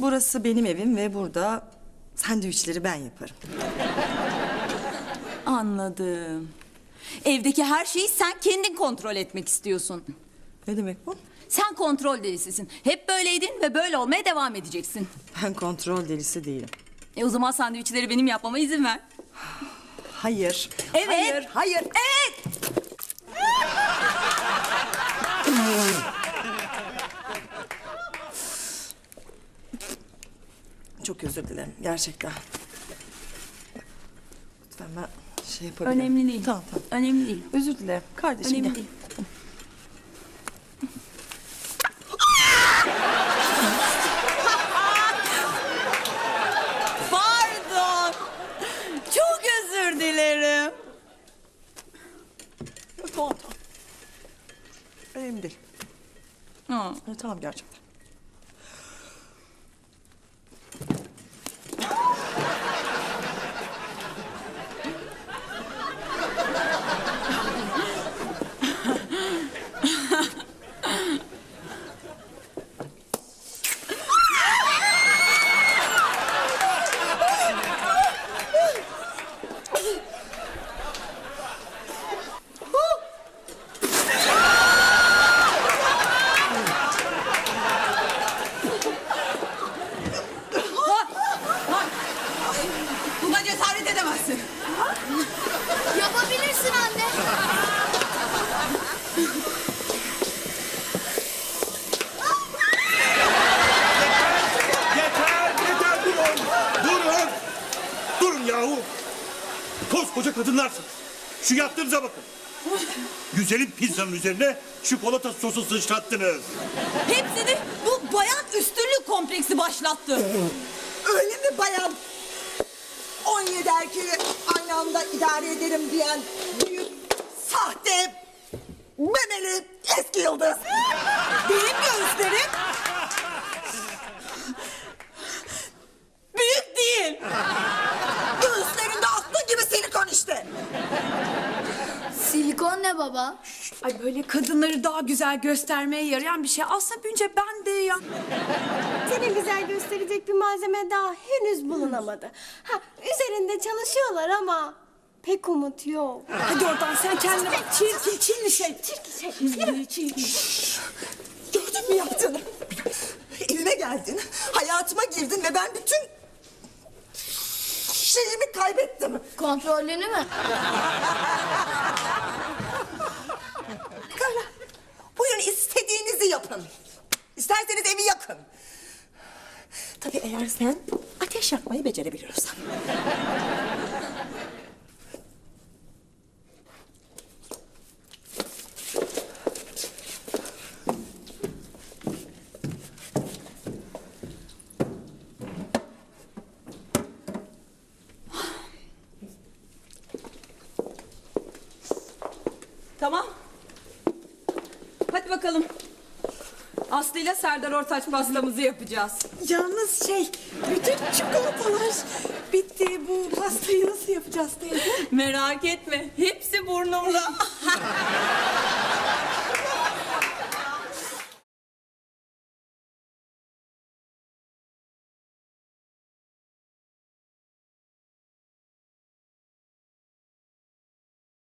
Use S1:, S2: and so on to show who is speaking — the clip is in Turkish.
S1: Burası benim evim ve burada sandviçleri ben yaparım.
S2: Anladım. Evdeki her şeyi sen kendin kontrol etmek istiyorsun.
S1: Ne demek bu?
S2: Sen kontrol delisisin. Hep böyleydin ve böyle olmaya devam edeceksin.
S1: Ben kontrol delisi değilim.
S2: E o zaman sandviçleri benim yapmama izin ver.
S1: Hayır.
S2: Evet.
S1: Hayır, hayır.
S2: Evet.
S1: Çok özür dilerim gerçekten. Lütfen ben şey yapabilirim.
S2: Önemli değil.
S1: Tamam tamam.
S2: Önemli değil.
S1: Özür dilerim kardeşim.
S2: Önemli
S1: gel.
S2: değil. Pardon. Çok özür dilerim.
S1: Tamam tamam. Önemli değil.
S2: Ha.
S1: Ha, tamam gerçekten.
S2: Edemezsin.
S3: Yapabilirsin anne.
S4: Yeter, yeter durun. Durun. Durun yahu. Koskoca kadınlarsınız. Şu yaptığınıza bakın. Güzelim pizzanın üzerine çikolata sosu sıçrattınız.
S2: Hepsini bu bayan üstünlük kompleksi başlattı.
S5: Öyle mi bayan? 17 erkeği aynı anda idare ederim diyen büyük, sahte, memeli eski yıldız. Benim göğüslerim
S2: Büyük değil.
S5: göğüslerinde aklın gibi silikon işte.
S3: Silikon ne baba?
S6: Ay böyle kadınları daha güzel göstermeye yarayan bir şey. Aslında önce ben de ya.
S7: Seni güzel gösterecek bir malzeme daha henüz bulunamadı. Ha, üzerinde çalışıyorlar ama pek umut yok.
S6: Hadi oradan sen kendine bak. Çirkin, çirkin şey. Çirkin şey.
S5: Gördün mü yaptığını? Evime geldin, hayatıma girdin ve ben bütün şeyimi kaybettim.
S3: Kontrolünü mü?
S5: İsterseniz evi yakın. Tabii eğer sen ateş yakmayı becerebiliyorsan.
S2: Tamam. Hadi bakalım. Aslı ile Serdar Ortaç pastamızı yapacağız.
S6: Yalnız şey, bütün çikolatalar bitti. Bu pastayı nasıl yapacağız teyze?
S2: Merak etme. Hepsi burnumda.